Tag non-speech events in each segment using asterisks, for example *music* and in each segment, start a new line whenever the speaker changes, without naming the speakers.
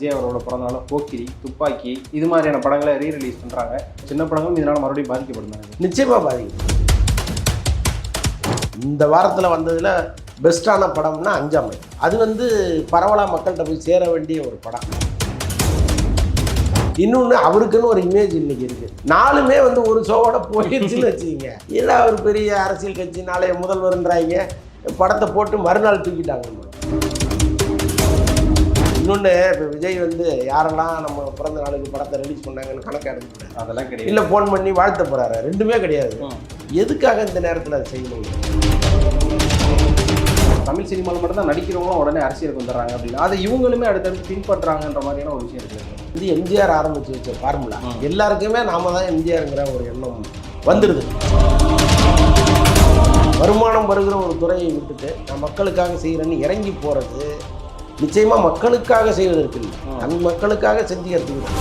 விஜய் அவரோட பிறந்தநாள போக்கிரி துப்பாக்கி இது மாதிரியான படங்களை ரீ ரிலீஸ் பண்ணுறாங்க சின்ன படங்களும் இதனால் மறுபடியும் பாதிக்கப்படுறாங்க
நிச்சயமாக பாதிக்கும் இந்த வாரத்தில் வந்ததில் பெஸ்ட்டான படம்னா அஞ்சாமை. அது வந்து பரவலாக மக்கள்கிட்ட போய் சேர வேண்டிய ஒரு படம். இன்னொன்று அவருக்குன்னு ஒரு இமேஜ் இன்னைக்கு இருக்கு. நாலுமே வந்து ஒரு ஷோவோட போயிடுச்சுன்னு வச்சுக்கிங்க. இல்லை அவர் பெரிய அரசியல் கட்சி நாளைய முதல்வருன்றாங்க. படத்தை போட்டு மறுநாள் தூக்கிட்டாங்க. இன்னொன்று இப்போ விஜய் வந்து யாரெல்லாம் நம்ம பிறந்த நாளுக்கு படத்தை ரிலீஸ் பண்ணாங்கன்னு கணக்கு
அதெல்லாம் கிடையாது.
இல்லை ஃபோன் பண்ணி வாழ்த்த போகிறாரு ரெண்டுமே கிடையாது. எதுக்காக இந்த நேரத்தில் அதை செய்யணும்?
தமிழ் சினிமாவில் மட்டும் தான் நடிக்கிறவங்களும் உடனே அரசியலுக்கு வந்துடுறாங்க அப்படின்னா அதை இவங்களுமே அடுத்தடுத்து பின்பற்றுறாங்கன்ற மாதிரியான ஒரு விஷயம் இருக்கு.
இது எம்ஜிஆர் ஆரம்பிச்சு வச்ச ஃபார்முலா. எல்லாருக்குமே நாம தான் எம்ஜிஆருங்கிற ஒரு எண்ணம் வந்துடுது வருமானம் வருகிற ஒரு துறையை விட்டுட்டு நான் மக்களுக்காக செய்கிறேன்னு இறங்கி போகிறது நிச்சயமா மக்களுக்காக செய்வதற்கு இல்லை. தன் மக்களுக்காக செஞ்சுக்கிறதுக்கு தான்.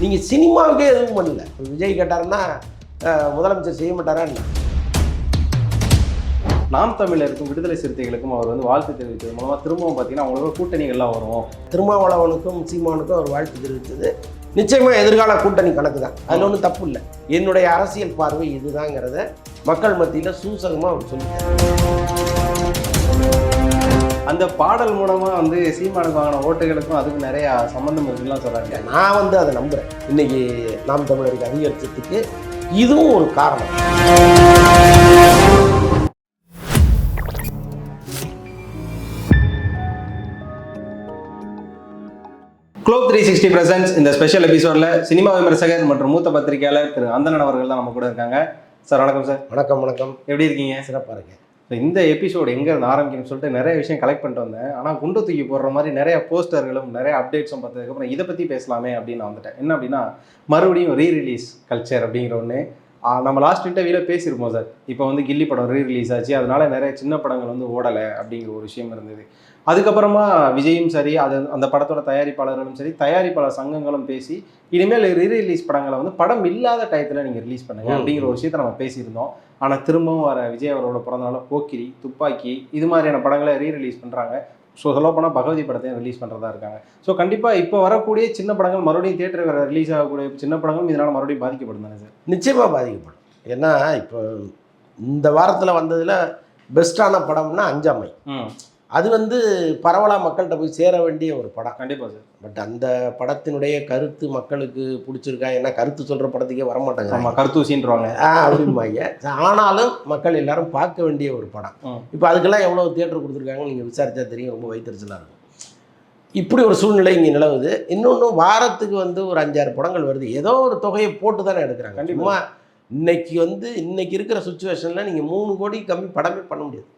நீங்க சினிமாவுக்கே எதுவும் பண்ணல. விஜய் கேட்டாருன்னா முதலமைச்சர் செய்ய மாட்டாரா என்ன?
நாம் தமிழருக்கும் விடுதலை சிறுத்தைகளுக்கும் அவர் வந்து வாழ்த்து தெரிவித்தது மூலமா திரும்பவும் பார்த்தீங்கன்னா அவங்களுக்கு கூட்டணிகள்லாம் வரும்.
திருமாவளவனுக்கும் சீமானுக்கும் அவர் வாழ்த்து தெரிவித்தது. நிச்சயமா எதிர்கால கூட்டணி கணக்கு தான். அதில் ஒன்றும் தப்பு இல்லை. என்னுடைய அரசியல் பார்வை இதுதாங்கிறத மக்கள் மத்தியில் சூசகமாக அவர் சொல்லிட்டார்.
அந்த பாடல் மூலமா வந்து சீமானுக்கு வாங்கின ஓட்டுகளுக்கும் அதுக்கும் நிறைய சம்பந்தம் இருக்குலாம் சொல்றாங்க.
நான் வந்து அதை நம்புகிறேன் இன்னைக்கு நாம் தமிழருக்கு அதிகரிச்சதுக்கு இதுவும் ஒரு காரணம்.
குளோப் த்ரீ சிக்ஸ்டி பிரசன்ஸ் இந்த ஸ்பெஷல் எபிசோட்ல சினிமா விமர்சகர் மற்றும் மூத்த பத்திரிகையாளர் திரு அந்தணன் அவர்கள் தான் நம்ம கூட இருக்காங்க. சார் வணக்கம் சார்.
வணக்கம் வணக்கம்.
எப்படி இருக்கீங்க?
சிறப்பாக இருக்கேன்.
இந்த எபிசோடு எங்க இருந்து ஆரம்பிக்கணும்னு சொல்லிட்டு நிறைய விஷயம் கலெக்ட் பண்ணிட்டு வந்தேன். ஆனா குண்டு தூக்கி போடுற மாதிரி நிறைய போஸ்டர்களும் நிறைய அப்டேட்ஸும் பார்த்ததுக்கப்புறம் இதை பத்தி பேசலாமே அப்படின்னு நான் வந்துட்டேன். என்ன அப்படின்னா மறுபடியும் ரீ ரிலீஸ் கல்ச்சர் அப்படிங்கிற ஒன்று நம்ம லாஸ்ட் இன்டர்வியூல பேசியிருப்போம் சார். இப்போ வந்து கில்லி படம் ரீ ரிலீஸ் ஆச்சு. அதனால நிறைய சின்ன படங்கள் வந்து ஓடலை அப்படிங்கிற ஒரு விஷயம் இருந்தது. அதுக்கப்புறமா விஜயும் சரி அது அந்த படத்தோட தயாரிப்பாளர்களும் சரி தயாரிப்பாளர் சங்கங்களும் பேசி இனிமேல் ரீ ரிலீஸ் படங்களை வந்து படம் இல்லாத டயத்தில் நீங்கள் ரிலீஸ் பண்ணுங்க. அப்படிங்கிற ஒரு விஷயத்தை நம்ம பேசியிருந்தோம். ஆனால் திரும்பவும் வர விஜய் அவரோட பிறந்தநாள போக்கிரி துப்பாக்கி இது மாதிரியான படங்களை ரீ ரிலீஸ் பண்ணுறாங்க ஸோ சொல்லப்போனால் பகவதி படத்தையும் ரிலீஸ் பண்ணுறதா இருக்காங்க. ஸோ கண்டிப்பாக இப்போ வரக்கூடிய சின்ன படங்கள் மறுபடியும் தியேட்டர் வர ரிலீஸ் ஆகக்கூடிய சின்ன படங்களும் இதனால் மறுபடியும் பாதிக்கப்படும் தானே சார்
நிச்சயமாக பாதிக்கப்படும். ஏன்னா இப்போ இந்த வாரத்தில் வந்ததில் பெஸ்ட்டான படம்னா அஞ்சாமை
ம்.
அது வந்து பரவலாக மக்கள்கிட்ட போய் சேர வேண்டிய ஒரு படம்.
கண்டிப்பாக சார்.
பட் அந்த படத்தினுடைய கருத்து மக்களுக்கு பிடிச்சிருக்கா? ஏன்னா கருத்து சொல்கிற படத்துக்கே வரமாட்டாங்க
ஆமாம் கருத்தூசின்றவாங்க.
ஆ அப்படிம்பாங்க. ஆனாலும் மக்கள் எல்லாரும் பார்க்க வேண்டிய ஒரு படம். இப்போ அதுக்கெல்லாம் எவ்வளோ தியேட்டர் கொடுத்துருக்காங்க நீங்கள் விசாரிச்சா தெரியும். ரொம்ப வைத்தறிச்சலாக இருக்கும். இப்படி ஒரு சூழ்நிலை இங்கே நிலவுது. இன்னொன்று வாரத்துக்கு வந்து ஒரு அஞ்சாறு படங்கள் வருது. ஏதோ ஒரு தொகையை போட்டு தானே எடுக்கிறாங்க.
கண்டிப்பா.
சும்மா இன்னைக்கு வந்து இன்னைக்கு இருக்கிற சுச்சுவேஷனில் நீங்கள் மூணு கோடி கம்மி படமே பண்ண முடியாது.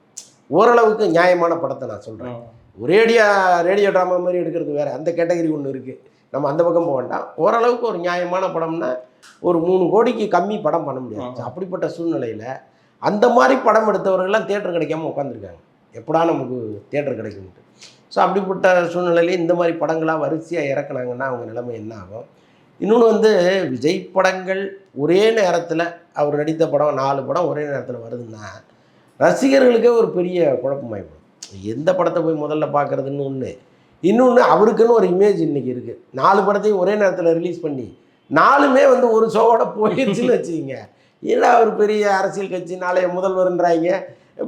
ஓரளவுக்கு நியாயமான படத்தை நான் சொல்கிறேன்
ம்.
ஒரேடியா ரேடியோ ட்ராமா மாதிரி எடுக்கிறது வேற. அந்த கேட்டகரி ஒன்று இருக்குது நம்ம அந்த பக்கம் போக வேண்டாம். ஓரளவுக்கு ஒரு நியாயமான படம்னா ஒரு மூணு கோடிக்கு கம்மி படம் பண்ண முடியாது. அப்படிப்பட்ட சூழ்நிலையில் அந்த மாதிரி படம் எடுத்தவர்கள்லாம் தேட்டர் கிடைக்காம உட்காந்துருக்காங்க எப்படா நமக்கு தேட்டர் கிடைக்கும்ட்டு ஸோ அப்படிப்பட்ட சூழ்நிலையில இந்த மாதிரி படங்களாக வரிசையாக இறக்குனாங்கன்னா அவங்க நிலைமை என்ன ஆகும்? இன்னொன்று வந்து விஜய் படங்கள் ஒரே நேரத்தில் அவர் நடித்த படம் நாலு படம் ஒரே நேரத்தில் வருதுன்னா ரசிகர்களுக்கே ஒரு பெரிய குழப்பமாயிடும் எந்த படத்தை போய் முதல்ல பார்க்குறதுன்னு ஒன்று இன்னொன்று அவருக்குன்னு ஒரு இமேஜ் இன்னைக்கு இருக்குது நாலு படத்தையும் ஒரே நேரத்தில் ரிலீஸ் பண்ணி நாலுமே வந்து ஒரு ஷோவோட போயிடுச்சுன்னு வச்சுக்கிங்க. இல்லை அவர் பெரிய அரசியல் கட்சி நாளைய முதல்வர்ன்றாங்க?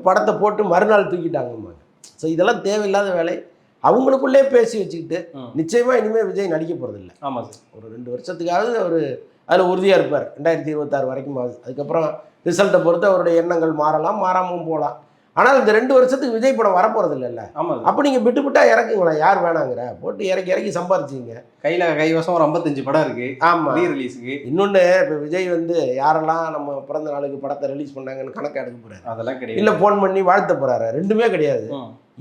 படத்தை போட்டு மறுநாள் தூக்கிட்டாங்கம்மாங்க ஸோ இதெல்லாம் தேவையில்லாத வேலை. அவங்களுக்குள்ளே பேசி வச்சுக்கிட்டு. நிச்சயமாக இனிமேல் விஜய் நடிக்க போகிறதில்ல
ஆமாம் சார்.
ஒரு ரெண்டு வருஷத்துக்காவது அவர் அதில் உறுதியாக இருப்பார். ரெண்டாயிரத்தி இருபத்தாறு வரைக்கும் ஆகுது. அதுக்கப்புறம் ரிசல்ட்டை பொறுத்து அவருடைய எண்ணங்கள் மாறலாம் மாறாமல் போகலாம். ஆனால் இந்த ரெண்டு வருஷத்துக்கு விஜய் படம் வரப்போகிறது இல்லைல்ல?
ஆமாம்
அப்போ நீங்கள் விட்டு விட்டா இறக்குங்களேன் யார் வேணாங்கிற? போட்டு இறக்கி இறக்கி சம்பாரிச்சிங்க.
கையில் கைவசம் ஒரு ஐம்பத்தஞ்சு படம் இருக்கு.
ஆமாம்
ரீ ரிலீஸுக்கு
இன்னொன்று இப்போ விஜய் வந்து யாரெல்லாம் நம்ம பிறந்த நாளுக்கு படத்தை ரிலீஸ் பண்ணாங்கன்னு கணக்கு எடுக்க போகிறாரு
அதெல்லாம் கிடையாது.
இல்லை ஃபோன் பண்ணி வாழ்த்த போகிறாரு ரெண்டுமே கிடையாது.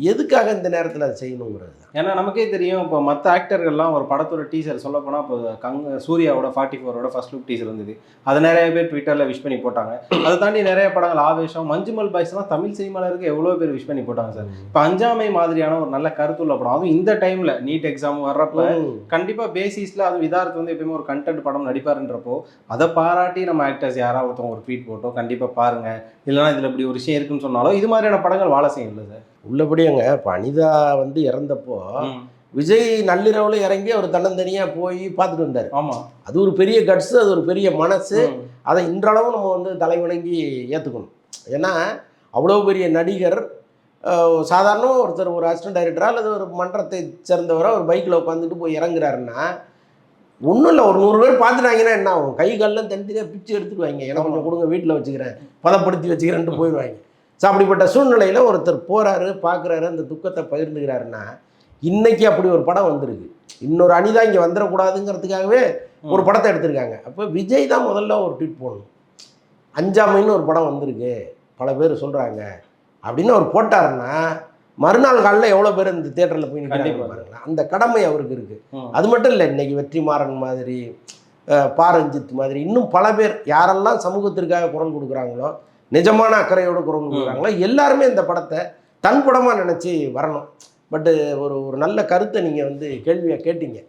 எதுக்காக இந்த நேரத்தில் அதை செய்யணுங்கிறது
ஏன்னா நமக்கே தெரியும் இப்போ மற்ற ஆக்டர்கள்லாம் ஒரு படத்தோட டீசர் சொல்ல போனால் இப்போ கங் சூர்யாவோட ஃபார்ட்டி ஃபோரோட ஃபர்ஸ்ட் லுக் டீசர் வந்தது அதை நிறைய பேர் ட்விட்டரில் விஷ் பண்ணி போட்டாங்க. அதை தாண்டி நிறைய படங்கள் ஆவேஷம் மஞ்சுமல் பாய்ஸ்லாம் தமிழ் சினிமாவில் இருக்க எவ்வளோ பேர் விஷ் பண்ணி போட்டாங்க சார். இப்போ அஞ்சாமை மாதிரியான ஒரு நல்ல கருத்துள்ள படம். அதுவும் இந்த டைமில் நீட் எக்ஸாம் வர்றப்ப. கண்டிப்பாக பேசிஸில் அது விதார்த்து வந்து எப்பயுமே ஒரு கண்டென்ட் படம் நடிப்பாருன்றப்போ அதை பாராட்டி நம்ம ஆக்டர்ஸ் யாராவது ஒருத்தவங்க ஒரு ட்வீட் போட்டோ கண்டிப்பாக பாருங்க. இல்லைனா இதில் இப்படி ஒரு விஷயம் இருக்குன்னு சொன்னாலும் இது மாதிரியான படங்கள் வாழ செய்யும் இல்லை சார்.
உள்ளபடியாங்க இப்போ அனிதா வந்து இறந்தப்போ. விஜய் நள்ளிரவுல இறங்கி அவர் தன்னந்தனியாக போய் பார்த்துட்டு வந்தார்.
ஆமா.
அது ஒரு பெரிய கட்ஸு அது ஒரு பெரிய மனசு. அதை இன்றளவும் நம்ம வந்து தலைவணங்கி ஏற்றுக்கணும் ஏன்னா அவ்வளோ பெரிய நடிகர் சாதாரண ஒருத்தர் ஒரு அசிஸ்டன்ட் டைரக்டரா அல்லது ஒரு மன்றத்தை சேர்ந்தவரோ ஒரு பைக்கில் உட்காந்துட்டு போய் இறங்குறாருன்னா ஒன்றும் இல்லை. ஒரு நூறு பேர் பார்த்துட்டாங்கன்னா என்ன ஆகும்? கை கால்லாம் தனித்தனியாக பிச்சு எடுத்துடுவாங்க. எனக்கு கொஞ்சம் கொடுங்க வீட்டில் வச்சுக்கிறேன். பதப்படுத்தி வச்சுக்கிறேன்ட்டு போயிடுவாங்க. ஸோ அப்படிப்பட்ட சூழ்நிலையில் ஒருத்தர் போகிறாரு பார்க்குறாரு அந்த துக்கத்தை பகிர்ந்துக்கிறாருன்னா இன்னைக்கு அப்படி ஒரு படம் வந்திருக்கு. இன்னொரு அணிதான் இங்கே வந்துடக்கூடாதுங்கிறதுக்காகவே ஒரு படத்தை எடுத்திருக்காங்க. அப்போ விஜய் தான் முதல்ல ஒரு ட்வீட் போடணும். அஞ்சாமைன்னு ஒரு படம் வந்திருக்கு. பல பேர் சொல்கிறாங்க அப்படின்னு அவர் போட்டாருன்னா மறுநாள் காலையில் எவ்வளோ பேர் இந்த தேட்டரில் போய். பாருங்களேன். அந்த கடமை அவருக்கு இருக்குது. அது மட்டும் இல்லை இன்னைக்கு வெற்றிமாறன் மாதிரி பாரஞ்சித் மாதிரி இன்னும் பல பேர் யாரெல்லாம் சமூகத்திற்காக குரல் கொடுக்குறாங்களோ நிஜமான அக்கறையோடு குரல் கொடுக்குறாங்களோ எல்லாருமே இந்த படத்தை தன் படமாக நினச்சி வரணும். பட்டு ஒரு ஒரு நல்ல கருத்தை நீங்கள் வந்து கேள்வியாக கேட்டீங்க.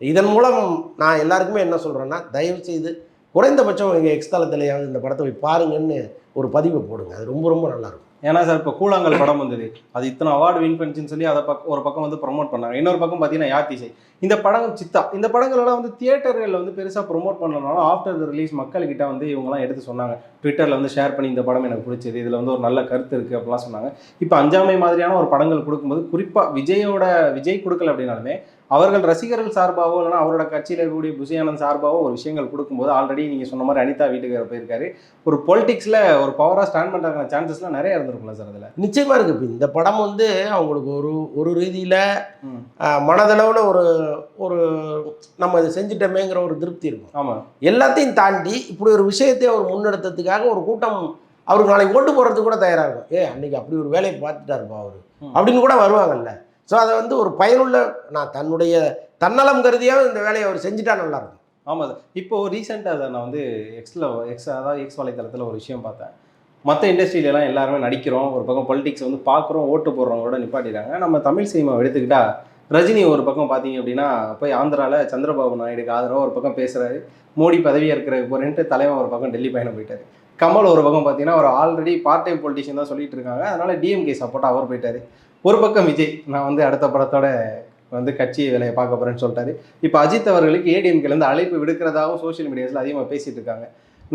இதன் மூலம் நான் எல்லாருக்குமே என்ன சொல்கிறேன்னா தயவு செய்து குறைந்தபட்சம் எங்கள் எக்ஸ்தலத்திலேயாவது இந்த படத்தை போய் பாருங்கன்னு ஒரு பதிவை போடுங்க. அது ரொம்ப ரொம்ப நல்லாயிருக்கும்
ஏன்னா சார் இப்போ கூழாங்கல் படம் வந்தது. அது இத்தனை அவார்டு வின் பண்ணிச்சுன்னு சொல்லி அதை பக்கம் ஒரு பக்கம் வந்து ப்ரொமோட் பண்ணாங்க. இன்னொரு பக்கம் பார்த்தீங்கன்னா யாத்திசை இந்த படம் சித்தா. இந்த படங்களெல்லாம் வந்து தியேட்டர்களில் வந்து பெருசாக ப்ரொமோட் பண்ணலனாலும் ஆஃப்டர் த ரிலீஸ் மக்கள்கிட்ட வந்து இவங்கலாம் எடுத்து சொன்னாங்க. ட்விட்டரில் வந்து ஷேர் பண்ணி இந்த படம் எனக்கு பிடிச்சது. இதில் வந்து ஒரு நல்ல கருத்து இருக்குது அப்படிலாம் சொன்னாங்க. இப்போ அஞ்சாமை மாதிரியான ஒரு படங்கள் கொடுக்கும்போது குறிப்பாக விஜயோட விஜய் கொடுக்கல அப்படின்னாலுமே அவர்கள் ரசிகர்கள் சார்பாவோ இல்லைனா அவரோட கட்சியில் இருக்கக்கூடிய புசியானந்த் சார்பாவோ ஒரு விஷயங்கள் கொடுக்கும்போது ஆல்ரெடி நீங்கள் சொன்ன மாதிரி அனிதா வீட்டுக்கு போயிருக்காரு. ஒரு பொலிட்டிக்ஸில் ஒரு பவராக ஸ்டாண்ட் பண்ணுறதுக்கான சான்சஸ்லாம் நிறைய இருந்திருக்கும்ல சார் அதில்?
நிச்சயமாக இருக்குது இப்போ இந்த படம் வந்து அவங்களுக்கு ஒரு ஒரு ரீதியில் மனதளவில் ஒரு ஒரு நம்ம இதை செஞ்சிட்டோமேங்கிற ஒரு திருப்தி இருக்கும்.
ஆமாம்
எல்லாத்தையும் தாண்டி இப்படி ஒரு விஷயத்தை அவர் முன்னெடுத்ததுக்காக ஒரு கூட்டம் அவருக்கு நாளைக்கு ஓட்டு போடுறதுக்கு கூட தயாராக இருக்கும். ஏ அன்னைக்கு அப்படி ஒரு வேலையை பார்த்துட்டாருப்பா அவர். அப்படின்னு கூட வருவாங்கல்ல. ஸோ அதை வந்து ஒரு பயனுள்ள நான் தன்னுடைய தன்னலம் கருதியாக இந்த வேலையை அவர் செஞ்சுட்டா நல்லா இருக்கும்.
ஆமாம் சார். இப்போ ரீசெண்டாக அதை நான் வந்து எக்ஸில் எக்ஸ் அதாவது எக்ஸ் வலைத்தளத்தில் ஒரு விஷயம் பார்த்தேன். மற்ற இண்டஸ்ட்ரியிலலாம் எல்லாருமே நடிக்கிறோம். ஒரு பக்கம் பொலிட்டிக்ஸ் வந்து பார்க்குறோம் ஓட்டு போடுறவங்களோட நிப்பாட்டிடுறாங்க. நம்ம தமிழ் சினிமாவை எடுத்துக்கிட்டா ரஜினி ஒரு பக்கம் பார்த்தீங்க அப்படின்னா போய் ஆந்திராவில் சந்திரபாபு நாயுடுக்கு ஆதரவாக ஒரு பக்கம் பேசுகிறாரு மோடி பதவி இருக்கிறதுக்கு போகிறேன்ட்டு தலைவன் ஒரு பக்கம் டெல்லி பயணம் போயிட்டார். கமல் ஒரு பக்கம் பார்த்தீங்கன்னா அவர் ஆல்ரெடி பார்ட் டைம் பொலிட்டிஷியன் தான் சொல்லிட்டு இருக்காங்க. அதனால டிஎம்கே சப்போர்ட் அவர் போயிட்டார். ஒரு பக்கம் விஜய் நான் வந்து அடுத்த படத்தோட வந்து கட்சி வேலையை பார்க்க போறேன்னு சொல்லிட்டாரு. இப்போ அஜித் அவர்களுக்கு ஏடிஎம்கேலேருந்து அழைப்பு விடுக்கிறதாகவும் சோஷியல் மீடியாஸில் அதிகமாக பேசிட்டு இருக்காங்க.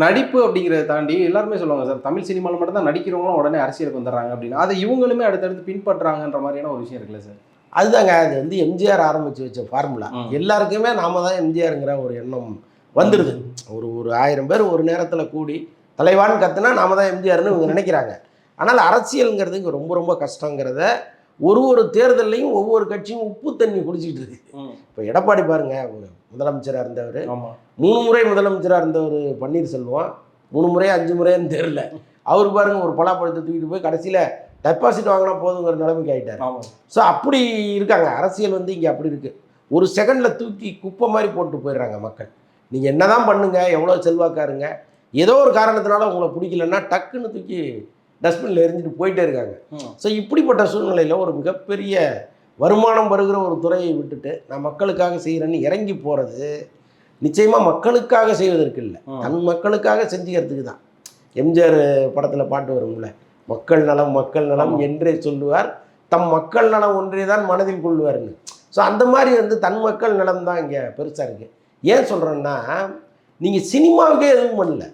நடிப்பு அப்படிங்கிறத தாண்டி எல்லாருமே சொல்லுவாங்க சார் தமிழ் சினிமாவில் மட்டும் தான் நடிக்கிறவங்களும் உடனே அரசியலுக்கு வந்துடுறாங்க அப்படின்னு. அதை இவங்களுமே அடுத்தடுத்து பின்பற்றுறாங்கன்ற மாதிரியான ஒரு விஷயம் இருக்குல்ல சார்?
அதுதாங்க அது வந்து எம்ஜிஆர் ஆரம்பித்து வச்ச ஃபார்முலா. எல்லாருக்குமே நாம தான் எம்ஜிஆருங்கிற ஒரு எண்ணம் வந்துடுது ஒரு ஒரு ஆயிரம் பேர் ஒரு நேரத்தில் கூடி தலைவான்னு கத்துனா நாம தான் எம்ஜிஆர்னு இவங்க நினைக்கிறாங்க. ஆனால் அரசியலுங்கிறது இங்க ரொம்ப ரொம்ப கஷ்டங்கிறத ஒரு ஒரு தேர்தல்லையும் ஒவ்வொரு கட்சியும் உப்பு தண்ணி குடிச்சிட்டு இருக்கு. இப்போ எடப்பாடி பாருங்க முதலமைச்சராக இருந்தவர் மூணு முறை முதலமைச்சராக இருந்தவர் பன்னீர்செல்வம் மூணு முறை அஞ்சு முறைன்னு தெரில அவர் பாருங்க ஒரு பலாப்பழத்தை தூக்கிட்டு போய் கடைசியில் டெபாசிட் வாங்கினா போதுங்கிற நிலைமைக்கு ஆயிட்டார்.
ஆமாம்
ஸோ அப்படி இருக்காங்க. அரசியல் வந்து இங்கே அப்படி இருக்குது ஒரு செகண்டில் தூக்கி குப்பை மாதிரி போட்டு போயிடுறாங்க மக்கள். நீங்கள் என்ன தான் பண்ணுங்க எவ்வளோ செல்வாக்காருங்க ஏதோ ஒரு காரணத்தினால உங்களை பிடிக்கலன்னா டக்குன்னு தூக்கி டஸ்ட்பினில் எரிஞ்சிட்டு போயிட்டே இருக்காங்க. ஸோ இப்படிப்பட்ட சூழ்நிலையில் ஒரு மிகப்பெரிய வருமானம் வருகிற ஒரு துறையை விட்டுட்டு நான் மக்களுக்காக செய்கிறேன்னு இறங்கி போகிறது நிச்சயமாக மக்களுக்காக செய்வதற்கு இல்லை. தன் மக்களுக்காக செஞ்சுக்கிறதுக்கு தான். எம்ஜிஆர் படத்தில் பாட்டு வரும்ல மக்கள் நலம் மக்கள் நலம். என்றே சொல்லுவார். தம் மக்கள் நலம் ஒன்றே தான் மனதில் கொள்வார்னு ஸோ அந்த மாதிரி வந்து தன் மக்கள் நலம் தான் இங்கே பெருசாக இருக்குது ஏன் சொல்கிறேன்னா நீங்கள் சினிமாவுக்கே எதுவும் பண்ணல.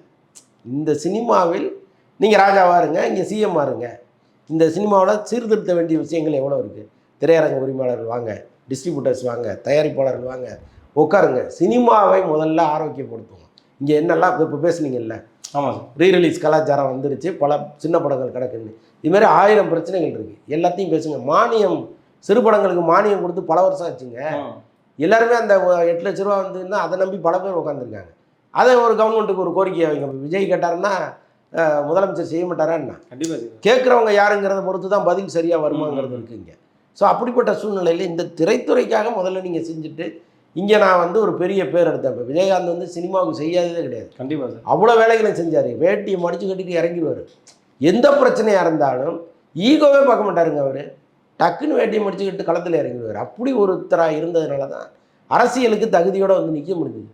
இந்த சினிமாவில் நீங்கள் ராஜாவாக இருங்க இங்கே சிஎம்மாக இருங்க. இந்த சினிமாவில் சீர்திருத்த வேண்டிய விஷயங்கள் எவ்வளோ இருக்குது திரையரங்க உரிமையாளர்கள் வாங்க டிஸ்ட்ரிபியூட்டர்ஸ் வாங்க தயாரிப்பாளர்கள் வாங்க உட்காருங்க. சினிமாவை முதல்ல ஆரோக்கியப்படுத்துவோம். இங்கே என்னெல்லாம் இப்போ பேசுனீங்கல்ல?
ஆமாம் சார்.
ரீ ரிலீஸ் கலாச்சாரம் வந்துருச்சு பல சின்ன படங்கள் கிடக்குன்னு இது மாதிரி ஆயிரம் பிரச்சனைகள் இருக்குது எல்லாத்தையும் பேசுங்க. மானியம் சிறு படங்களுக்கு மானியம் கொடுத்து பல வருஷம் ஆச்சுங்க. எல்லாருமே அந்த எட்டு லட்ச ரூபா வந்துன்னா அதை நம்பி பல பேர் உட்காந்துருக்காங்க அதை ஒரு கவர்மெண்ட்டுக்கு ஒரு கோரிக்கை வைங்க. இப்ப விஜய் கேட்டாருன்னா முதலமைச்சர் செய்ய மாட்டாரா என்ன?
கண்டிப்பா சார்
கேட்குறவங்க யாருங்கிறத பொறுத்து தான் பதில் சரியாக வருமாங்கிறது இருக்குங்க. ஸோ அப்படிப்பட்ட சூழ்நிலையில் இந்த திரைத்துறைக்காக முதல்ல நீங்கள் செஞ்சுட்டு இங்கே நான் வந்து ஒரு பெரிய பேர் எடுத்தேன். இப்போ விஜயகாந்த் வந்து சினிமாவுக்கு செய்யாததே கிடையாது.
கண்டிப்பா சார்.
அவ்வளோ வேலைகளை செஞ்சார். வேட்டியை மடிச்சு கட்டிட்டு இறங்கிடுவார். எந்த பிரச்சனையாக இருந்தாலும் ஈகோவே பார்க்க மாட்டாருங்க அவர். டக்குன்னு வேட்டியை மடிச்சுக்கிட்டு களத்தில் இறங்கிடுவார். அப்படி ஒருத்தராக இருந்ததுனால தான் அரசியலுக்கு தகுதியோடு வந்து நிற்க முடியுது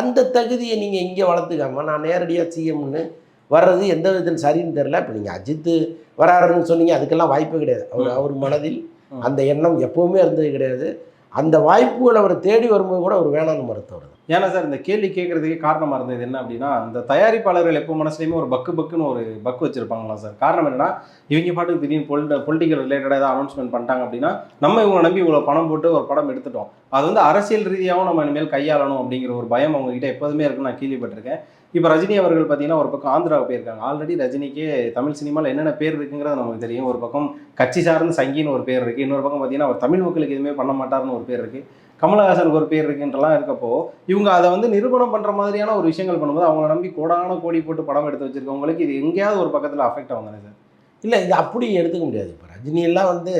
அந்த தகுதியை நீங்கள் இங்கே வளர்த்துக்காம நான் நேரடியாக சிஎம்னு வர்றது எந்த விதத்தில் சரின்னு தெரில இப்போ நீங்கள் அஜித் வராருன்னு சொன்னீங்க அதுக்கெல்லாம் வாய்ப்பே கிடையாது அவர். அவர் மனதில். அந்த எண்ணம் எப்பவுமே இருந்தது கிடையாது அந்த வாய்ப்புகள் அவர் தேடி வரும்போது கூட அவர் வேணாம்னு மறுத்தவர் தான்
ஏன்னா சார் இந்த கேள்வி கேட்கறதுக்கே காரணமாக இருந்தது என்ன அப்படின்னா இந்த தயாரிப்பாளர்கள் எப்போ மனசுலையுமே ஒரு பக்கு பக்குன்னு ஒரு பக்கு வச்சிருப்பாங்களா சார். காரணம் என்னன்னா இவங்க பாட்டுக்கு திடீர்னு பொலிட்ட பொலிட்டிக்கல் ரிலேட்டடாக ஏதாவது அனௌன்ஸ்மெண்ட் பண்ணிட்டாங்க அப்படின்னா நம்ம இவங்களை நம்பி இவ்வளோ பணம் போட்டு ஒரு படம் எடுத்துட்டோம். அது வந்து அரசியல் ரீதியாகவும் நம்ம இனிமேல் கையாளணும் அப்படிங்கிற ஒரு பயம் அவங்ககிட்ட எப்போதுமே இருக்குன்னு நான் கேள்விப்பட்டிருக்கேன். இப்போ ரஜினி அவர்கள் பார்த்தீங்கன்னா ஒரு பக்கம் ஆந்திராவை போயிருக்காங்க. ஆல்ரெடி ரஜினிக்கே தமிழ் சினிமாவில் என்னென்ன பேர் இருக்குங்கிறது நமக்கு தெரியும். ஒரு பக்கம் கட்சி சார்ந்த சங்கின்னு ஒரு பேர் இருக்குது இன்னொரு பக்கம் பார்த்தீங்கன்னா அவர் தமிழ் மக்களுக்கு எதுவுமே பண்ண மாட்டார்னு ஒரு பேர் இருக்குது கமலஹாசனுக்கு ஒரு பேர் இருக்குன்றலாம் இருக்கப்போ இவங்க அதை வந்து நிரூபணம் பண்ற மாதிரியான ஒரு விஷயங்கள் பண்ணும்போது அவங்கள நம்பி கோடான கோடி போட்டு படம் எடுத்து வச்சிருக்கவங்களுக்கு இது எங்கேயாவது ஒரு பக்கத்துல அஃபெக்ட் ஆகும் தானே சார்?
இல்லை இது அப்படி எடுத்துக்க முடியாது. இப்போ ரஜினி எல்லாம் வந்து.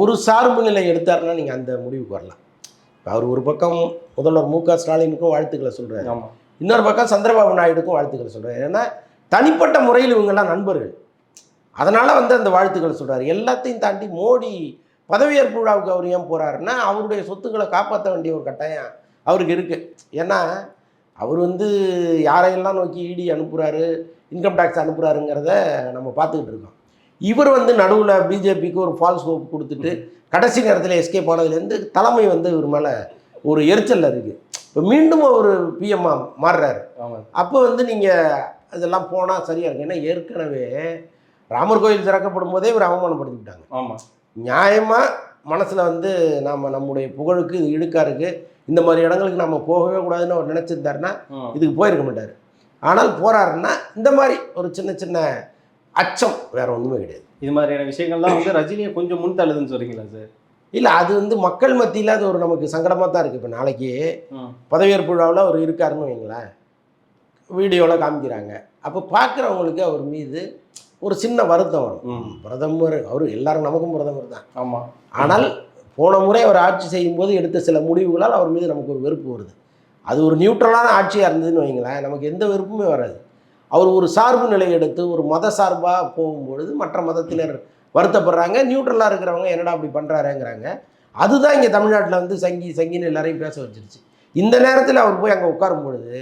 ஒரு சார்பு நிலை எடுத்தாருன்னா நீங்கள் அந்த முடிவுக்கு வரலாம். அவர் ஒரு பக்கம் முதல்வர் மு க ஸ்டாலினுக்கும் வாழ்த்துக்களை சொல்கிறாரு இன்னொரு பக்கம் சந்திரபாபு நாயுடுக்கும் வாழ்த்துக்களை சொல்கிறாரு ஏன்னா தனிப்பட்ட முறையில் இவங்கெல்லாம் நண்பர்கள். அதனால் வந்து அந்த வாழ்த்துக்களை சொல்கிறாரு எல்லாத்தையும் தாண்டி மோடி பதவியேற்பு விழாவுக்கு அவர் ஏன் போகிறாருன்னா அவருடைய சொத்துக்களை காப்பாற்ற வேண்டிய ஒரு கட்டாயம் அவருக்கு இருக்குது ஏன்னா அவர் வந்து யாரையெல்லாம் நோக்கி இடி அனுப்புகிறாரு இன்கம் டேக்ஸ் அனுப்புகிறாருங்கிறத நம்ம பார்த்துக்கிட்டு இருக்கோம். இவர் வந்து நடுவில் பிஜேபிக்கு ஒரு ஃபால்ஸ் ஹோப் கொடுத்துட்டு கடைசி நேரத்தில் எஸ்கேப் ஆனதுலேருந்து தலைமை வந்து இவர் மேலே ஒரு எரிச்சலில் இருக்குது இப்போ மீண்டும் அவர் பிஎம்மா மாறுறாரு. அப்போ வந்து நீங்கள் இதெல்லாம் போனால் சரியாக இருக்கும் ஏன்னா ஏற்கனவே ராமர் கோயில் திறக்கப்படும் போதே இவர் அவமானப்படுத்திவிட்டாங்க
ஆமா.
நியாயமாக மனசில் வந்து நாம் நம்முடைய புகழுக்கு இது இழுக்கா இருக்கு. இந்த மாதிரி இடங்களுக்கு நம்ம போகவே கூடாதுன்னு அவர் நினச்சிருந்தாருன்னா. இதுக்கு போயிருக்க மாட்டார். ஆனால் போறாருன்னா இந்த மாதிரி ஒரு சின்ன சின்ன அச்சம் வேற ஒன்றுமே கிடையாது.
இது மாதிரியான விஷயங்கள்லாம் வந்து ரஜினியை கொஞ்சம் முன் தள்ளுதுன்னு சொல்றீங்களா சார்?
இல்லை அது வந்து மக்கள் மத்தியில் அது ஒரு நமக்கு சங்கடமாக தான் இருக்குது இப்போ நாளைக்கு. பதவியேற்பு விழாவில் அவர் இருக்காருன்னு வைங்களேன். வீடியோவில் காமிக்கிறாங்க. அப்போ பார்க்குறவங்களுக்கு அவர் மீது ஒரு சின்ன வருத்தம் வரும். பிரதமர் அவர் எல்லாரும் நமக்கும் பிரதமர் தான்.
ஆமா.
ஆனால் போன முறை அவர் ஆட்சி செய்யும்போது எடுத்த சில முடிவுகளால் அவர் மீது நமக்கு ஒரு வெறுப்பு வருது. அது ஒரு நியூட்ரலான ஆட்சியாக இருந்ததுன்னு வைங்களேன். நமக்கு எந்த வெறுப்புமே வராது. அவர் ஒரு சார்பு நிலை எடுத்து ஒரு மத சார்பாக போகும்பொழுது மற்ற மதத்தினர் வருத்தப்படுறாங்க நியூட்ரலாக இருக்கிறவங்க என்னடா அப்படி பண்ணுறாருங்கிறாங்க அதுதான் இங்கே தமிழ்நாட்டில் வந்து சங்கி சங்கின்னு எல்லாரையும் பேச வச்சிருச்சு. இந்த நேரத்தில் அவர் போய் அங்கே உட்காரும் பொழுது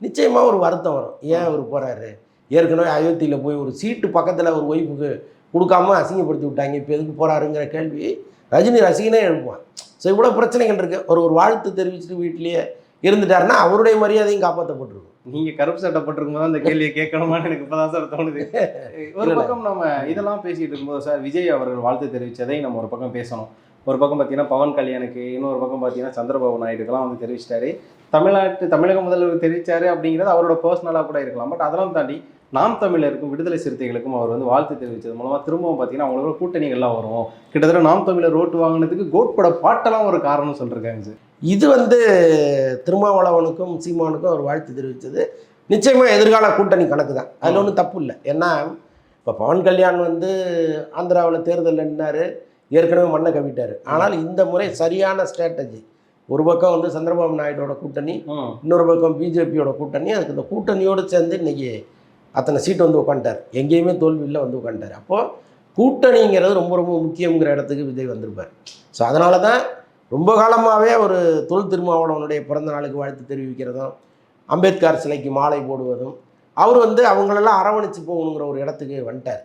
நிச்சயமாக ஒரு வருத்தம் வரும். ஏன் அவர் போகிறாரு ஏற்கனவே அயோத்தியில் போய் ஒரு சீட்டு பக்கத்தில் ஒரு ஒய்ஃபுக்கு கொடுக்காம அசிங்கப்படுத்தி விட்டாங்க. இப்போ எதுக்கு போகிறாருங்கிற கேள்வி ரஜினி ரசிகனே எழுப்புவான். ஸோ இவ்வளோ பிரச்சனைகள் இருக்குது ஒரு ஒரு வாழ்த்து தெரிவிச்சுட்டு வீட்டிலேயே இருந்துட்டாருன்னா அவருடைய மரியாதையும் காப்பாற்றப்பட்டிருக்கும்
நீங்க கருப்பு சட்டை போட்டிருக்கும் போது அந்த கேள்வியை கேட்கணுமான்னு எனக்கு இப்பதான் சார் தோணுது. *laughs* ஒரு. பக்கம் நம்ம இதெல்லாம் பேசிட்டு இருக்கும்போது சார் விஜய் அவர்கள் வாழ்த்து தெரிவித்ததை நம்ம ஒரு பக்கம் பேசணும். ஒரு பக்கம் பார்த்தீங்கன்னா பவன் கல்யாணுக்கு இன்னொரு பக்கம் பார்த்தீங்கன்னா சந்திரபாபு நாயுடுக்கெல்லாம் வந்து தெரிவிச்சிட்டாரு. தமிழ்நாட்டு தமிழக முதல்வர் தெரிவிச்சாரு அப்படிங்கிறது அவரோட பர்சனலாக கூட இருக்கலாம். பட் அதெல்லாம் தாண்டி நாம் தமிழருக்கும் விடுதலை சிறுத்தைகளுக்கும் அவர் வந்து வாழ்த்து தெரிவித்தது மூலமாக திரும்பவும் பார்த்தீங்கன்னா அவங்களோட கூட்டணிகள்லாம் வரும். கிட்டத்தட்ட நாம் தமிழர் ஓட்டு வாங்கினதுக்கு கோட்பட பாட்டெல்லாம் ஒரு காரணம் சொல்லியிருக்காங்க சார்.
இது வந்து திருமாவளவனுக்கும் சீமானுக்கும் அவர் வாழ்த்து தெரிவித்தது நிச்சயமாக எதிர்கால கூட்டணி கணக்கு தான். அதில் ஒன்றும் தப்பு இல்லை. ஏன்னா இப்போ பவன் கல்யாண் வந்து ஆந்திராவில் தேர்தல் நின்னார். ஏற்கனவே மண்ணை கவிட்டார். ஆனால் இந்த முறை சரியான ஸ்ட்ராட்டஜி ஒரு பக்கம் வந்து சந்திரபாபு நாயுடோட கூட்டணி இன்னொரு பக்கம் பிஜேபியோட கூட்டணி. அதுக்கு இந்த கூட்டணியோடு சேர்ந்து இன்னைக்கு அத்தனை சீட் வந்து உட்காந்துட்டார் எங்கேயுமே தோல்வியில் வந்து உட்காந்துட்டார் அப்போது கூட்டணிங்கிறது ரொம்ப ரொம்ப முக்கியங்கிற இடத்துக்கு விஜய் வந்திருப்பார். ஸோ அதனால தான் ரொம்ப காலமாகவே ஒரு தொல் திருமாவளவனுடைய பிறந்த நாளுக்கு வாழ்த்து தெரிவிக்கிறதும் அம்பேத்கர் சிலைக்கு மாலை போடுவதும் அவர் வந்து அவங்களெல்லாம் அரவணைச்சு போகணுங்கிற ஒரு இடத்துக்கு வந்துட்டார்.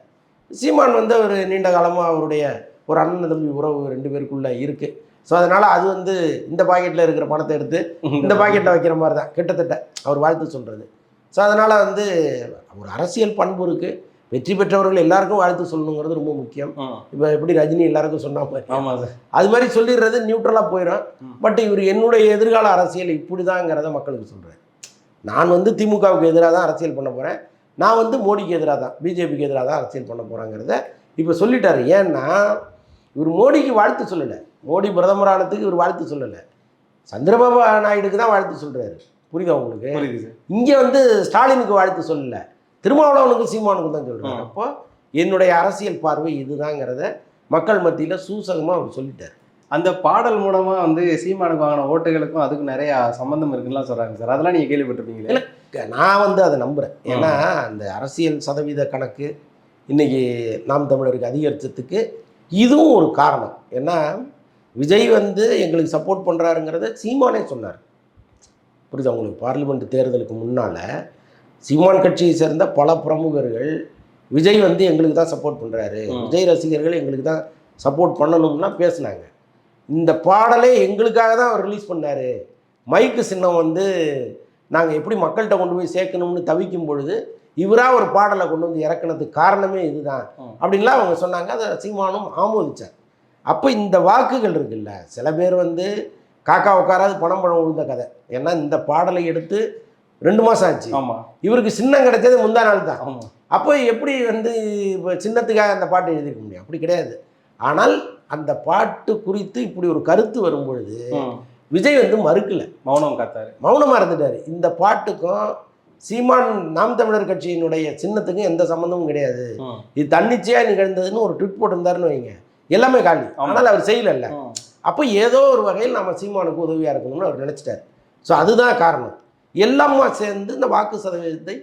சீமான் வந்து ஒரு நீண்ட காலமாக அவருடைய ஒரு அண்ணன் தம்பி உறவு ரெண்டு பேருக்குள்ளே இருக்குது ஸோ அதனால் அது வந்து இந்த பாக்கெட்டில் இருக்கிற பணத்தை எடுத்து இந்த பாக்கெட்டில் வைக்கிற மாதிரி தான் கிட்டத்தட்ட அவர் வாழ்த்து சொல்கிறது ஸோ அதனால் வந்து ஒரு அரசியல் பண்பு இருக்குது வெற்றி பெற்றவர்கள் எல்லாருக்கும் வாழ்த்து சொல்லணுங்கிறது ரொம்ப முக்கியம். இப்போ எப்படி ரஜினி எல்லாருக்கும் சொன்ன மாதிரி. அது மாதிரி சொல்லிடுறது நியூட்ரலாக போயிடும். பட் இவர் என்னுடைய எதிர்கால அரசியல் இப்படி தாங்கிறத மக்களுக்கு சொல்கிறேன் நான் வந்து திமுகவுக்கு எதிராக தான் அரசியல் பண்ண போகிறேன் நான் வந்து மோடிக்கு எதிராக தான் பிஜேபிக்கு எதிராக தான் அரசியல் பண்ண போகிறேங்கிறத இப்போ சொல்லிட்டாரு. ஏன்னா இவர் மோடிக்கு வாழ்த்து சொல்லலை. மோடி பிரதமரானதுக்கு இவர் வாழ்த்து சொல்லலை. சந்திரபாபு நாயுடுக்கு தான் வாழ்த்து சொல்கிறாரு புரியுதா உங்களுக்கு? இங்கே வந்து ஸ்டாலினுக்கு வாழ்த்து சொல்லல. திருமாவளவனுக்கு சீமானுக்கு தான் சொல்கிறார்
ம்.
அப்போ என்னுடைய அரசியல் பார்வை இதுதாங்கிறத மக்கள் மத்தியில் சூசகமாக அவர் சொல்லிட்டார்.
அந்த பாடல் மூலமா வந்து சீமானுக்கு வாங்கின ஓட்டுகளுக்கும் அதுக்கும் நிறைய சம்பந்தம் இருக்குன்னு சொல்றாங்க சார். அதெல்லாம் நீங்க கேள்விப்பட்டிருப்பீங்களே?
இல்ல. நான் வந்து அதை நம்புகிறேன் ஏன்னா அந்த அரசியல் சதவீத கணக்கு இன்னைக்கு நாம் தமிழருக்கு அதிகரிச்சதுக்கு இதுவும் ஒரு காரணம். ஏன்னா விஜய் வந்து எங்களுக்கு சப்போர்ட் பண்ணுறாருங்கிறத சீமானே சொன்னார். புரியுதா உங்களுக்கு? பார்லிமெண்ட் தேர்தலுக்கு முன்னால் சீமான் கட்சியை சேர்ந்த பல பிரமுகர்கள் விஜய் வந்து எங்களுக்கு தான் சப்போர்ட் பண்ணுறாரு. விஜய் ரசிகர்கள் எங்களுக்கு தான் சப்போர்ட் பண்ணணும்லாம் பேசுனாங்க. இந்த பாடலே எங்களுக்காக தான் அவர் ரிலீஸ் பண்ணார். மைக்கு சின்னம் வந்து நாங்கள் எப்படி மக்கள்கிட்ட கொண்டு போய் சேர்க்கணும்னு தவிக்கும் பொழுது இவராக ஒரு பாடலை கொண்டு வந்து இறக்குனதுக்கு காரணமே இதுதான். அப்படின்லாம் அவங்க சொன்னாங்க. அதை சீமானும் ஆமோதிச்சார். அப்போ இந்த வாக்குகள் இருக்குல்ல சில பேர் வந்து காக்கா உட்காராது பணம் பழம் உழுந்த கதை. ஏன்னா இந்த பாடலை எடுத்து ரெண்டு மாதம் ஆச்சு. இவருக்கு சின்னம் கிடைச்சது முந்தா நாள் தான். அப்போ எப்படி வந்து இப்போ சின்னத்துக்காக அந்த பாட்டு எழுதிக்க முடியும்? அப்படி கிடையாது. ஆனால் அந்த பாட்டு குறித்து இப்படி ஒரு கருத்து வரும்பொழுது. விஜய் வந்து மறுக்கல.
மௌனம் காத்தாரு.
மௌனமாக இருந்துட்டார். இந்த பாட்டுக்கும் சீமான் நாம் தமிழர் கட்சியினுடைய சின்னத்துக்கும் எந்த சம்மந்தமும் கிடையாது. இது தன்னிச்சையாக நிகழ்ந்ததுன்னு ஒரு ட்விட் போட்டிருந்தாருன்னு வைங்க எல்லாமே காலி. ஆனால் அவர் செய்யலைல்ல. அப்போ ஏதோ ஒரு வகையில் நம்ம சீமானுக்கு உதவியாக இருக்கணும்னு அவர் நினச்சிட்டார் ஸோ அதுதான் காரணம் எல்லாமா சேர்ந்து இந்த வாக்கு சதவீதத்தை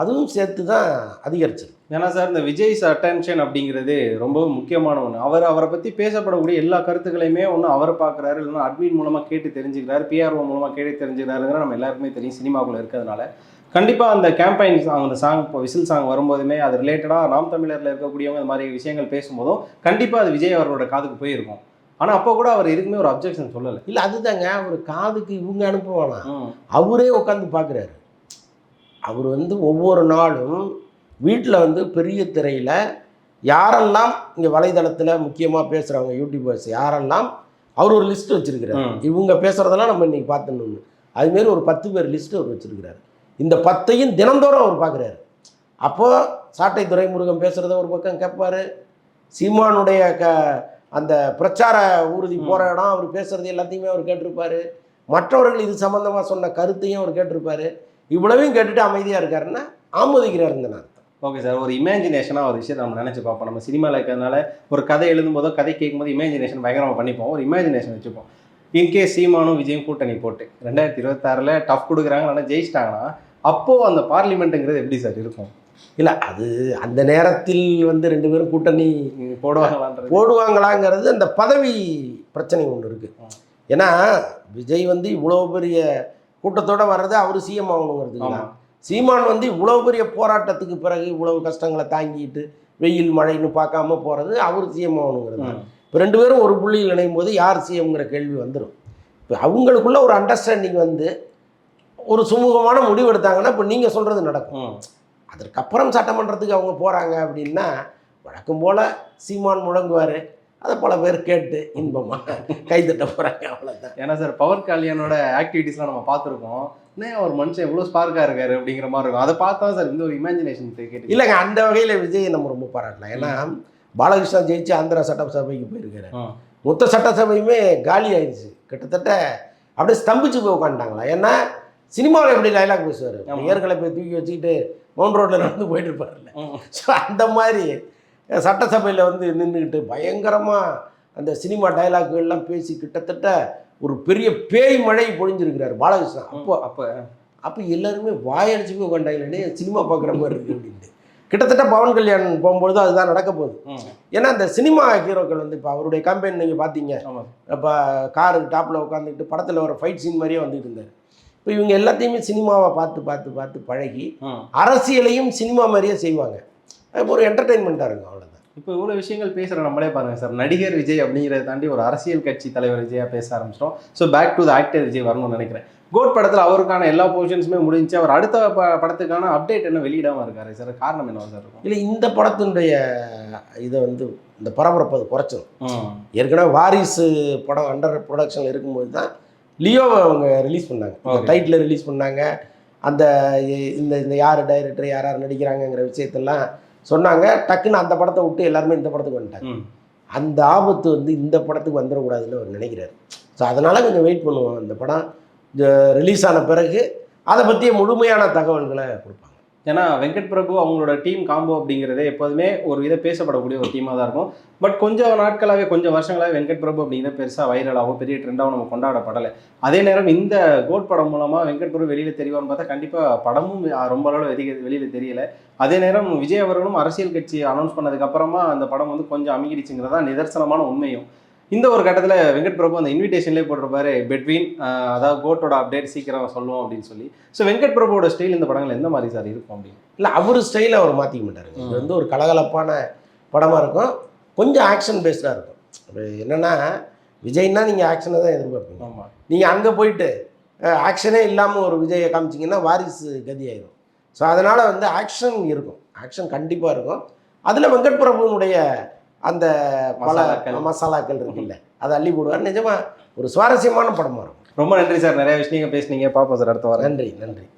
அதுவும் சேர்த்து தான் அதிகரிச்சது
ஏன்னா சார் இந்த விஜய்ஸ் அட்டென்ஷன் அப்படிங்கிறது ரொம்ப முக்கியமான ஒன்று அவர் அவரை பற்றி பேசப்படக்கூடிய எல்லா கருத்துக்களையுமே ஒன்று அவர் பார்க்குறாரு இல்லைன்னா அட்மின் மூலமாக கேட்டு தெரிஞ்சுக்கிறாரு பிஆர்ஓ மூலமாக கேட்டு தெரிஞ்சுக்கிறாருங்கிற நம்ம எல்லாருக்குமே தெரியும் சினிமாக்குள்ள இருக்கிறதுனால. கண்டிப்பாக அந்த கேம்பெயின் சாங் அந்த சாங் இப்போ விசில் சாங் வரும்போதுமே அது ரிலேட்டடாக நாம் தமிழரில் இருக்கக்கூடியவங்க இந்த மாதிரி விஷயங்கள் பேசும்போதும் கண்டிப்பாக அது விஜய் அவரோட காதுக்கு போயிருக்கும். ஆனால் அப்போ கூட அவர் எதுக்குமே ஒரு அப்ஜெக்ஷன் சொல்லலை.
இல்லை அதுதாங்க அவர் காதுக்கு இவங்க அனுப்புவானா அவரே உட்காந்து பார்க்குறாரு. அவர் வந்து ஒவ்வொரு நாளும் வீட்டில் வந்து பெரிய திரையில் யாரெல்லாம் இங்கே வலைதளத்தில் முக்கியமாக பேசுகிறவங்க யூடியூபர்ஸ் யாரெல்லாம் அவர் ஒரு லிஸ்ட் வச்சிருக்கிறார். இவங்க பேசுகிறதெல்லாம் நம்ம இன்னைக்கு பார்த்துடணும் அதுமாரி ஒரு பத்து பேர் லிஸ்ட் அவர் வச்சிருக்கிறாரு. இந்த பத்தையும் தினந்தோறும் அவர் பார்க்குறாரு. அப்போது சாட்டை துரைமுருகன் பேசுகிறத ஒரு பக்கம் கேட்பாரு. சீமானுடைய க அந்த பிரச்சார ஊர்தி போகிற இடம் அவர் பேசுகிறது எல்லாத்தையுமே அவர் கேட்டிருப்பாரு. மற்றவர்கள் இது சம்மந்தமாக சொன்ன கருத்தையும் அவர் கேட்டிருப்பாரு. இவ்வளவையும் கேட்டுட்டு அமைதியாக இருக்காருன்னா ஆமோதிக்கிறாருங்க நான்
ஓகே சார் ஒரு இமேஜினேஷனாக ஒரு விஷயத்தை நம்ம நினச்சி பார்ப்போம். நம்ம சினிமாவில் இருக்கிறதுனால ஒரு கதை எழுதும்போதோ கதை கேட்கும்போது இமேஜினேஷன் பயங்கரமாக பண்ணிப்போம். ஒரு இமேஜினேஷன் வச்சுப்போம். இன்கேஸ் சீமானும் விஜயும் கூட்டணி போட்டு ரெண்டாயிரத்தி இருபத்தாறில் டஃப் கொடுக்குறாங்க ஆனால் ஜெயிச்சிட்டாங்கன்னா அப்போது அந்த பார்லிமெண்ட்டுங்கிறது எப்படி சார் இருக்கும்?
இல்லை அது அந்த நேரத்தில் வந்து ரெண்டு பேரும் கூட்டணி
நீங்க போடுவாங்களான்றது.
போடுவாங்களாங்கிறது அந்த பதவி பிரச்சனை ஒன்று இருக்குது. ஏன்னா விஜய் வந்து இவ்வளோ பெரிய கூட்டத்தோட வர்றது அவர் சிஎம் ஆகணுங்கிறதுக்கு தான் சீமான் வந்து இவ்வளோ பெரிய போராட்டத்துக்கு பிறகு இவ்வளவு கஷ்டங்களை தாங்கிட்டு வெயில் மழைன்னு பார்க்காம போகிறது அவர் சிஎம் ஆகணுங்கிறது. இப்போ ரெண்டு பேரும் ஒரு புள்ளியில் இணையும் போது யார் சிஎம்ங்கிற கேள்வி வந்துடும் இப்போ அவங்களுக்குள்ள ஒரு அண்டர்ஸ்டாண்டிங் வந்து ஒரு சுமூகமான முடிவு எடுத்தாங்கன்னா இப்போ நீங்கள் சொல்கிறது நடக்கும். அதற்கப்புறம் சட்டமன்றத்துக்கு அவங்க போகிறாங்க அப்படின்னா வழக்கம் போல் சீமான் முழங்குவார். அதை பல பேர் கேட்டு இன்பமாக கைதட்ட போகிறாங்க அவ்வளோதான்
ஏன்னா சார் பவர் கல்யாணோட ஆக்டிவிட்டீஸ்லாம் நம்ம பார்த்துருக்கோம். என்ன ஒரு மனுஷன் எவ்வளோ ஸ்பார்க்காக இருக்காரு அப்படிங்கிற மாதிரி இருக்கும். அதை பார்த்தா சார் இந்த ஒரு இமேஜினேஷன் கேட்டு
இல்லைங்க அந்த வகையில் விஜய் நம்ம ரொம்ப பாராட்டலாம் ஏன்னா பாலகிருஷ்ணா ஜெயிச்சு ஆந்திரா சட்டசபைக்கு போயிருக்காரு. மொத்த சட்டசபையுமே காலி ஆயிடுச்சு. கிட்டத்தட்ட அப்படியே ஸ்தம்பிச்சு போய் உட்காந்துட்டாங்களா ஏன்னா சினிமாவில் எப்படி டைலாக் பேசுவார். ஏற்கனவே போய் தூக்கி வச்சுக்கிட்டு மவுண்ட் ரோட்டில் நடந்து போயிட்டு இருப்பார்ல. ஸோ அந்த மாதிரி சட்டசபையில் வந்து நின்றுக்கிட்டு பயங்கரமாக அந்த சினிமா டைலாக்குகள்லாம் பேசி கிட்டத்தட்ட ஒரு பெரிய பேய் மழை பொழிஞ்சிருக்கிறார் பாலகிருஷ்ணா அப்போ
அப்போ
அப்போ எல்லாருமே வாயடிச்சு போய் உட்காண்டாங்களே சினிமா பார்க்குற மாதிரி இருக்கு அப்படின்ட்டு. கிட்டத்தட்ட பவன் கல்யாண் போகும்பொழுது அதுதான் நடக்க போகுது. ஏன்னா இந்த சினிமா ஹீரோக்கள் வந்து இப்போ அவருடைய கம்பெனி நீங்கள் பார்த்தீங்க. இப்போ காரு டாப்பில் உட்காந்துக்கிட்டு படத்தில் வர ஃபைட் சீன் மாதிரியே வந்துட்டு இருந்தார். இப்போ இவங்க எல்லாத்தையுமே சினிமாவை பார்த்து பார்த்து பார்த்து பழகி. அரசியலையும் சினிமா மாதிரியே செய்வாங்க. அது ஒரு என்டர்டெயின்மெண்ட்டாக இருக்கும் அவ்வளோதான்
இப்போ இவ்வளோ விஷயங்கள் பேசுகிற நம்மளே பாருங்க சார். நடிகர் விஜய் அப்படிங்கிறத தாண்டி ஒரு அரசியல் கட்சி தலைவர் விஜயா பேச ஆரம்பிச்சிட்டோம். So back to the actor Vijay வரணும்னு நினைக்கிறேன். கோட் படத்தில் அவருக்கான எல்லா பொசிஷன்ஸுமே முடிஞ்சு அவர் அடுத்த ப- படத்துக்கான அப்டேட் என்ன வெளியிடாம இருக்காரு சார்? காரணம் என்ன சார் இருக்கும்?
இல்லை இந்த படத்தினுடைய இதை வந்து இந்த பரபரப்பு அது குறைச்சிடும். ஏற்கனவே வாரிசு படம் அண்டர் ப்ரொடக்ஷனில் இருக்கும்போது தான் லியோவை அவங்க ரிலீஸ் பண்ணாங்க. டைட்டில் ரிலீஸ் பண்ணாங்க. அந்த இந்த இந்த யார் டைரக்டர் யார் யார் நடிக்கிறாங்கங்கிற விஷயத்தெல்லாம் சொன்னாங்க டக்குன்னு அந்த படத்தை விட்டு எல்லாருமே இந்த படத்துக்கு வந்துட்டாங்க. அந்த ஆபத்து வந்து இந்த படத்துக்கு வந்துடக்கூடாதுன்னு அவர் நினைக்கிறார். ஸோ அதனால் கொஞ்சம் வெயிட் பண்ணுவோம். அந்த படம் ரிலீஸ் ஆன பிறகு அதை பற்றிய முழுமையான தகவல்களை கொடுப்பாங்க
ஏன்னா வெங்கட் பிரபு அவங்களோட டீம் காம்போ அப்படிங்கிறதே எப்போதுமே ஒரு வித பேசப்படக்கூடிய ஒரு டீமாக தான் இருக்கும். பட் கொஞ்சம் நாட்களாகவே கொஞ்சம் வருஷங்களாகவே வெங்கட் பிரபு அப்படிங்கிற பெருசாக வைரலாகவோ பெரிய ட்ரெண்டாகவும் நம்ம கொண்டாடப்படலை. அதே நேரம் இந்த கோட் படம் மூலமாக வெங்கட் பிரபு வெளியில் தெரிவான்னு பார்த்தா கண்டிப்பாக படமும் ரொம்ப அளவு வெளியே வெளியில் தெரியல. அதே நேரம் விஜய் அவர்களும் அரசியல் கட்சி அனௌன்ஸ் பண்ணதுக்கப்புறமா அந்த படம் வந்து கொஞ்சம் அமைகிடுச்சுங்கிறதா நிதர்சனமான உண்மையும். இந்த ஒரு கட்டத்தில் வெங்கட் பிரபு அந்த இன்விடேஷன்லேயே போட்டிருப்பாரு பெட்வீன் அதாவது கோட்டோட அப்டேட் சீக்கிரம் சொல்லுவோம் அப்படின்னு சொல்லி. ஸோ வெங்கட் பிரபுவோட ஸ்டைல் இந்த படங்கள் எந்த மாதிரி சார் இருக்கும் அப்படின்னு?
இல்லை அவர் ஸ்டைலை அவர் மாற்றிக்க மாட்டாருங்க இது வந்து ஒரு கலகலப்பான படமாக இருக்கும். கொஞ்சம் ஆக்ஷன் பேஸ்டாக இருக்கும் என்னென்னா விஜய்னா நீங்கள் ஆக்ஷனை தான் எதிர்பார்ப்பீங்க.
ஆமாம்
நீங்கள் அங்கே போயிட்டு ஆக்ஷனே இல்லாமல் ஒரு விஜயை காமிச்சிங்கன்னா வாரிசு கதி ஆயிடும் ஸோ அதனால் வந்து ஆக்ஷன் இருக்கும். ஆக்ஷன் கண்டிப்பாக இருக்கும். அதில் வெங்கட் பிரபுனுடைய அந்த பல
மசாலாக்கள்.
மசாலாக்கள் இருக்குல்ல அதை அள்ளி போடுவார். நிஜமாக ஒரு சுவாரஸ்யமான படமாக இருக்கும்.
ரொம்ப நன்றி சார். நிறைய விஷயங்கள் பேசுனீங்க. பார்ப்போம் சார் அடுத்த வாரம்.
நன்றி நன்றி.